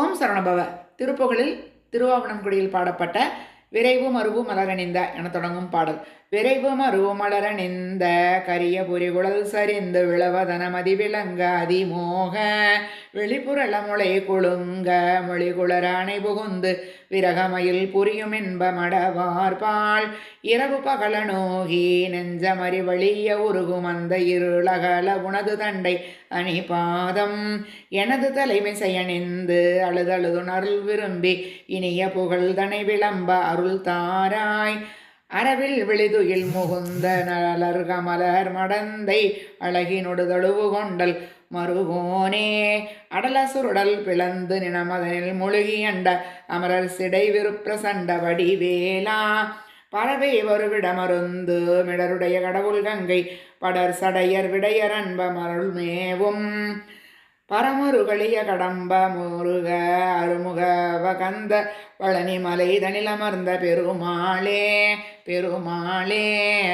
ஓம் சரணபவ. திருப்புகழில் திருவாவணங்குடியில் பாடப்பட்ட விரைவு அருவும் மலரணிந்த என தொடங்கும் பாடல். விரைவு மருவு மலரணிந்த கரிய புரிகுழல் சரிந்து விளவதன மதி விளங்க அதிமோக வெளிப்புறள முளை குழுங்க மொழி குளரானை புகுந்து விரகமயில் புரியும் என்ப மடவார்பால். இரவு பகல நோகி நெஞ்சமறி வழிய உருகும் அந்த இருளகல உனது தண்டை அணி பாதம் எனது தலைமை செயணிந்து அழுதழுதுணருள் விரும்பி இனிய புகழ் தனை விளம்ப அருள் தாராய். அரவில் விழிதுயில் முகுந்த நலர் கமலர் மடந்தை அழகினொடு தழுவு கொண்டல் மருகோனே. அடலசுருடல் பிளந்து நினமதனில் முழுகி அண்ட அமரர் சிடை விருப்பிரசண்ட வடிவேலா. பறவை வருவிடமருந்து மிடருடைய கடவுள் கங்கை படர் சடையர் விடையர் அன்ப மருள் பரமுருகளிய கடம்ப முருக அருமுக வகந்த பழனி மலை தனிலமர்ந்த பெருமாளே பெருமாளே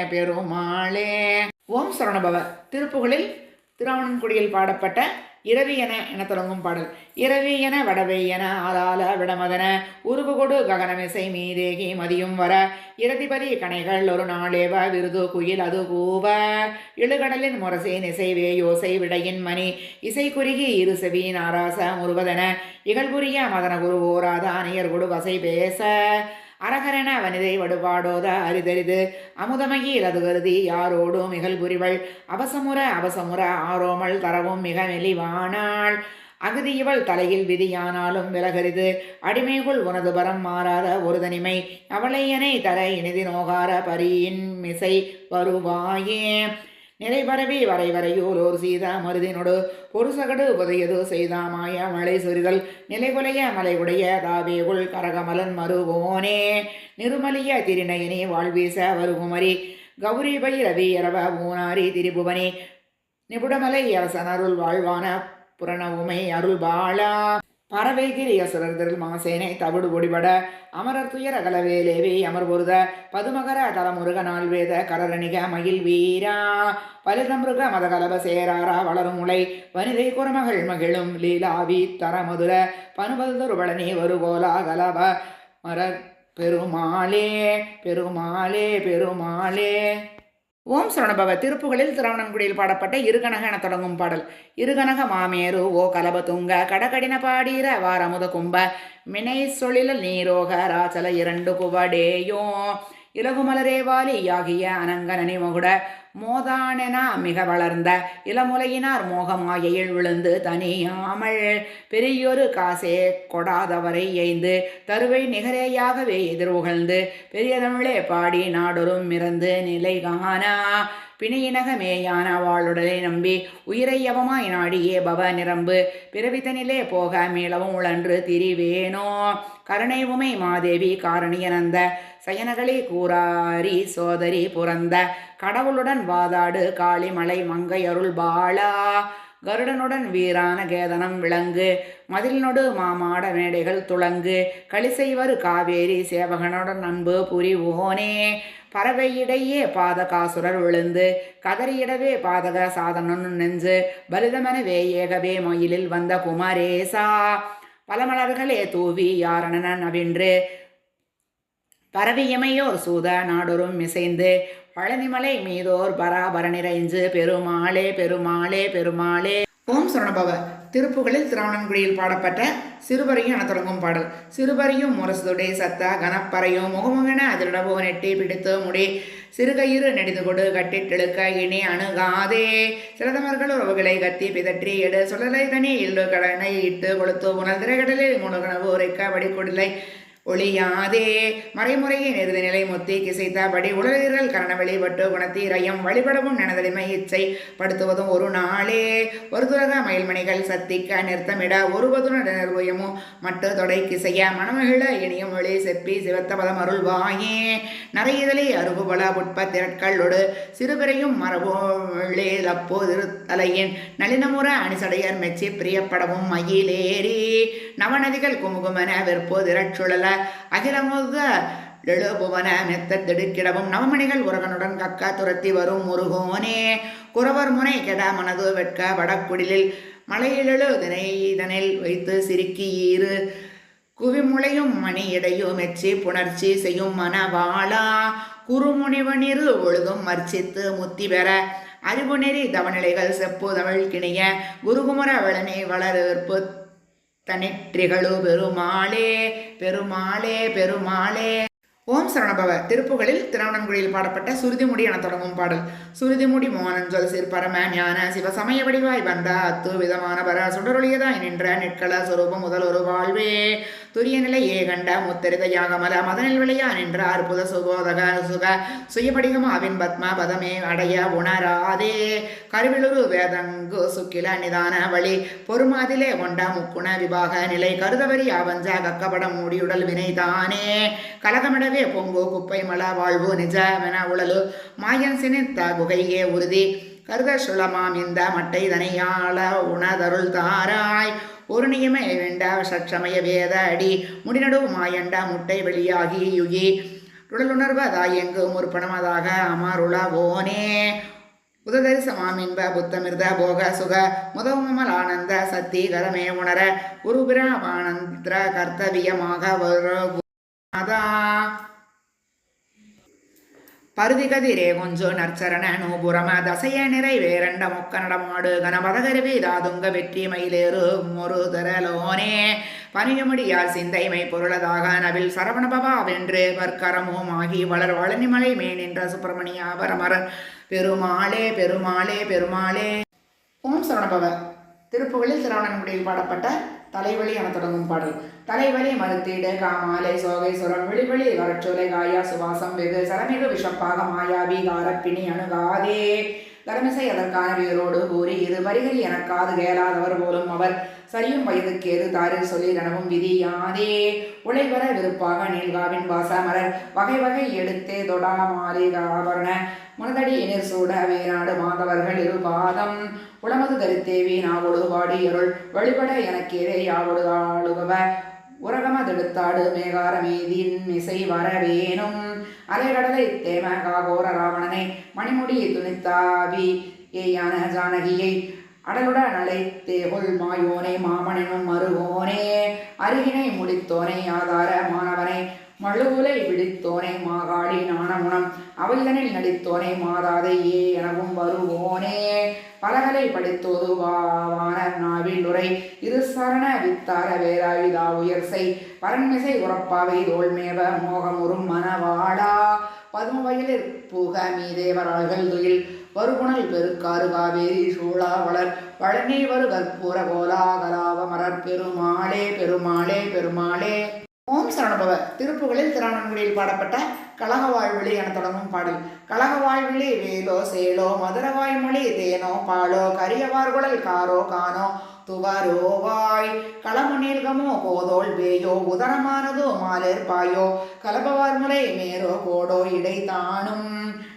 பெருமாளே. ஓம் சரணபவ திருப்புகளில் திருவாவணன்குடியில் பாடப்பட்ட இரவி என தொடங்கும் பாடல். இரவியன வடவையன ஆதால விடமதன உருகுகொடு ககனமிசை மீதேகி மதியும் வர. இரதிபதி கணைகள் ஒரு நாளேவ விருது குயில் அது கூவ. இழுகடலின் முரசை நிசைவே யோசை விடையின் மணி. இசை குறுகி இரு செவி நாராச முருவதன இகழ்புரிய மதன குரு ஓராத அணியர் கொடு வசை பேச. அரகரண வனிதை வடுபாடோத அரிதரிது. அமுதமகி இலது கருதி யாரோடும் மிகல் புரிவள்? அவசமுற அவசமுற ஆரோமல் தரவும் மிக மெலிவானாள். அகதி இவள் தலையில் விதியானாலும் விலகரிது. அடிமைகுள் உனது பரம் மாறாத ஒரு தனிமை அவளையனை தர இனிதி நோகார பரியின் மிசை வருவாயே. நிறைவரவி வரை வரையூலோர் சீதா மருதினொடு பொருசகடு புதையது செய்தாமாய மழை சொரிதல் நிலைகுலைய மலையுடைய தாவேகுள் கரகமலன் மருவோனே. நிருமலிய திருநயனி வாழ்வீச வருகுமரி. கௌரி பைரவி இரவ மூனாரி திரிபுவனி. நிபுடமலை அரசனருள் வாழ்வான புரணவுமை அருள் பாலா பறவை கிரியசுரர் மாசேனை தவிடு ஒடிபட அமரர் துயர கலவேலேவி அமர் பொருத பதுமகர தலமுருக நால்வேத கரரணிக மகிழ் வீரா. பலிதமிருக மதகலப சேராரா வளரும் உலை வனிதை குரமகள் மகிழும் லீலாவி தர மதுர பனுபல்தொரு பழனி கலப மர பெருமாளே பெருமாளே பெருமாளே. ஓம் சரணபவ. திருப்புகளில் திருவண்ணங்குடியில் பாடப்பட்ட இருகனக என தொடங்கும் பாடல். இருகனக மாமேரு ஓ கலபதுங்க கடகடின பாடீர வாரமுத கும்ப மினை சொழில நீரோக ராச்சல இரண்டு குவடேயோ இலகுமலரேவாலி யாகிய அனங்கனனி மகுட மோதானெனா மிக வளர்ந்த இளமுலையினார் மோகமாயையில் விழுந்து தனியாமல் பெரியொரு காசே கொடாதவரை எய்ந்து தருவை நிகரேயாகவே எதிர்வுகழ்ந்து பெரிய தமிழே பாடி நாடொரும் மிறந்து நிலை காணா பிணையினகமேயான வாளுடலை நம்பி உயிரை யவமாய் நாடியே பவ நிரம்பு பிறவித்தனிலே போக மீளவும் உழன்று திரிவேனோ கருணை உமை மாதேவி காரணியனந்த சயனகளே கூறாரி சோதரி புறந்த கடவுளுடன் வாதாடு காளிமலை மங்கையருள் பாலா. கருடனுடன் வீரான கேதனம் விளங்கு. மதிலினொடு மாமாட மேடைகள் துளங்கு. களிசைவரு காவேரி சேவகனுடன் அன்பு புரிவோனே பறவையிடையே பாதகாசுரர் விழுந்து. கதறியிடவே பாதக சாதனன் நெஞ்சு. பலிதமெனவே ஏகவே மயிலில் வந்த குமரேசா. பலமலர்களே தூவி யாரணன நவின்று. பரவியமையோர் சூத நாடொரும் இசைந்து பழனிமலை மீதோர் பராபர நிறைஞ்சு பெருமாளே பெருமாளே பெருமாளே ஓம் சரணபவ. திருப்புகளில் திருவண்ணங்குடியில் பாடப்பட்ட சிறுவரையும் என தொடங்கும் பாடல். சிறுவரையும் முரசுதுடை சத்த கனப்பறையும் முகமுகன அதிரிடவோ நெட்டி பிடித்து முடி சிறுகயிறு நெடிந்து கொடு கட்டிட்டெழுக்க இனி அணுகாதே. சிறதமர்கள் உறவுகளை கத்தி பிதற்றி எடு சுழலை தனி இல்லு கடனை இட்டு கொளுத்து உணர்திரை கடலில் முணுகனவு உரைக்க வடிக்குடலை ஒளியாதே. மறைமுறையை நிறுதி நிலை முத்தி கிசைத்தபடி உலகீரல் கரணவெளி வட்டு குணத்தீரையும் வழிபடவும் நனதலிமை இச்சை படுத்துவதும் ஒரு நாளே. ஒரு துரக மயில்மணிகள் சத்திக்க நிறுத்தமிட ஒருவதுன நிர்வயமும் மட்டு தொடை கிசைய மணமகிழ இனியும் ஒளி செப்பி சிவத்த பதம் அருள்வாயே. நரையிதழி அருகுபல புட்ப திரட்களோடு சிறுபிறையும் மரபோளே லப்போ திருத்தலையின் நளினமுற அணிசடையர் மெச்சி பிரியப்படவும் மயிலேறி. நவநதிகள் குமுகுமன விற்போ திரட்சுழல அகிலமுக எழுபுவன மெத்தடுக்கிடவும் நவமணிகள் உரகனுடன் கக்கா துரத்தி வரும் முருகோனே. குறவர் முனை கெடா மனது வெட்க வடக்குடிலில் மலையிலெழுதனை இதனில் வைத்து சிரிக்கீரு குவிமுளையும் மணி இடையும் மெச்சி புணர்ச்சி செய்யும் மனவாளா குறுமுனிவனிரு ஒழுதும் மர்ச்சித்து முத்தி பெற. அறிவு நெறி தவநிலைகள் செப்பு தமிழ் கிணிய குருகுமர வளனை வளர்ப்பு தனிற்றிகளு பெருமாளே பெருமாளே பெருமாளே. ஓம் சரணபவ. திருப்புகளில் திருவண்ணங்குடியில் பாடப்பட்ட சுருதிமுடி என தொடங்கும் பாடல். சுருதிமுடி மோனஞ்சொல் சிற்பரம ஞான சிவசமய வடிவாய் வந்த அத்து விதமான பர சுடரொழியதாய் நின்ற நிற்கல சொரூபம் முதல் ஒரு வாழ்வே. துரிய நிலையே கண்ட முத்தரித யாகமல மதனில் விளையா நின்ற அற்புத சுபோதக சுக சுயபடிகமாவின் பத்ம பதமே அடைய உணராதே. கருவிலுரு வேதங்கு சுக்கில நிதான வழி பொறுமாதிலே கொண்ட முக்குண விபாக நிலை கருதவரி அவஞ்ச கக்கப்படம் மூடியுடல் வினைதானே. கலகமிடவே பொங்கு குப்பை மல வாழ்வு நிஜமென உழலு மாயன் சினித்த குகையே உறுதி. கருத சுழமாம் இந்த மட்டை தனையாள உணதருள் தாராய். ஒரு நியமே வேண்டா சட்சமய வேத அடி. முடிநடு மாயண்டா முட்டை வெளியாகி யுகி. உடலுணர்வதாய் எங்கு முற்பணமதாக அமருளவோனே உததரிசமாமின்ப புத்தமிர்த போக சுக. முதமல் ஆனந்த சக்தி கரமே உணர. உருபிரமானந்திர கர்த்தவியமாக அதா. பருதிகதிரே கொஞ்சோ நற்சரண நூபுரம தசைய நிறைவேரண்ட முக்க நடமாடு கனபதகருவி தாதுங்க வெற்றி மயிலேறு முருதரலோனே பனியமுடியார் சிந்தைமை பொருளதாக நவில் சரவணபவா வென்று வர்க்கரமும் ஆகி வளர் வளனிமலை மே நின்ற சுப்பிரமணிய அவரமரன் பெருமாளே பெருமாளே பெருமாளே. ஓம் சரவணபவ. திருப்புகளில் முடியில் பாடப்பட்ட தலைவலி என தொடங்கும் பாடல். தலைவலி மறுத்தீடு காமாலை சோகை சுரம் விழிவெளி வரச்சோலை காயா சுவாசம் வெகு சரமிகு விஷப்பாக மாயாவி காரப்பிணி அணுகாதே. தர்மசை அதற்கான வீரோடு கூறி இது வரிகள் எனக்காது கேளாதவர் போலும் அவர் சரியும் வயதுக்கேது தாரில் சொல்லி ரணவும் விதி யாதே உழைவர விருப்பாக நீல்காவின் வாசமரர் வகை வகை எடுத்தே தொடா மாலிகாபரண முனதடி எனிர் சூட வேநாடு மாதவர்கள் இரு பாதம். உளமது கருத்தேவி நாவொடு பாடி அருள் வழிபட எனக்கேதே யாவொடு ஆளுகவ உரகமதெடுத்தாடு மேகார இசை வரவேணும் அலைகடலை தேம காகோர ராவணனை மணிமுடி துணித்தாவி ஏயான ஜானகியை அடலுடன் நலை உள் மாயோனை மாமனனும் மருகோனே அருகினை முடித்தோனை ஆதார மாணவனை மழுவுலை விழித்தோனை மாகாடி நாணமுனம் அவைதனில் நடித்தோனை மாதாதையே ஏ எனவும் வருவோனே. பலகலை படித்தோது வாவான நாவில் உரை இரு சரண வித்தார வேராயுதா உயர்சை பரன்மிசை உறப்பாவை தோல்மேவ மோகமுறும் மனவாடா பதுமவயலிற் புக மீதேவராள்கள் துயில் வருகுணல் பெருக்காறு காவேரி சூழா வளர் வழங்கி வரு கற்பூர கோலாகலாவ மலர் பெருமாளே பெருமாளே பெருமாளே. ஓம் சரணபவ. திருப்புகளில் திருவண்ணாமலையில் பாடப்பட்ட கலக வாழ்விழி என தொடங்கும் பாடல். கலக வாழ்விழி வேலோ சேலோ மதுர வாய்மொழி தேனோ பாலோ கரியவார்குழல் காரோ கானோ துவரோவாய் களமுநீர்கமோ கோதோல் வேயோ உதரமானதோ மாலேர் பாயோ? கலபவார்முலை மேரோ கோடோ? இடை தானும்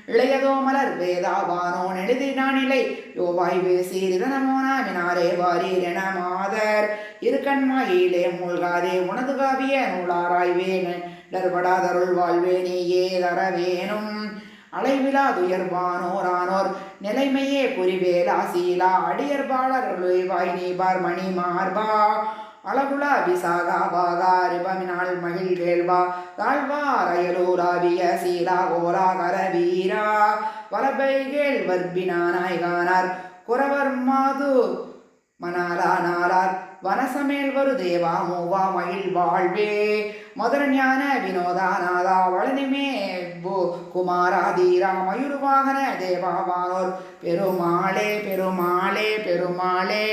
இளையதோ மலர் வேதாவானோ நெடுதினானிலை யோவாய் வேசி ரிதனமோனா மினாரே வாரீரென மாதர். இருக்கண்மாயிலே மூழ்காதே உனது காவிய நூலாராய்வேன். டர்படாதருள் வாழ்வே நீயே தரவேணும் துயர்வானோரானோர் நிலைமையே புரிவேலா சீலா அடியர்பாளர் வாய் நீபார் மணி மார்பா அளவுலா விசாகா வாகா ரிபமினால் மகிழ் வேல்வா தாழ்வா ரயலூராவிய சீலா. கோலா கரவீரா வலபைகேள் வர்பினானாய்கானார் குறவர் மாது மணாலா நாளார். வனசமேல் வரு தேவா. மூவா மயில் வாழ்வே மதுர ஞான வினோதானாதா வளனிமே பூ குமாரா மயூர் வாகன தேவாவானோர் பெருமாளே பெருமாளே பெருமாளே.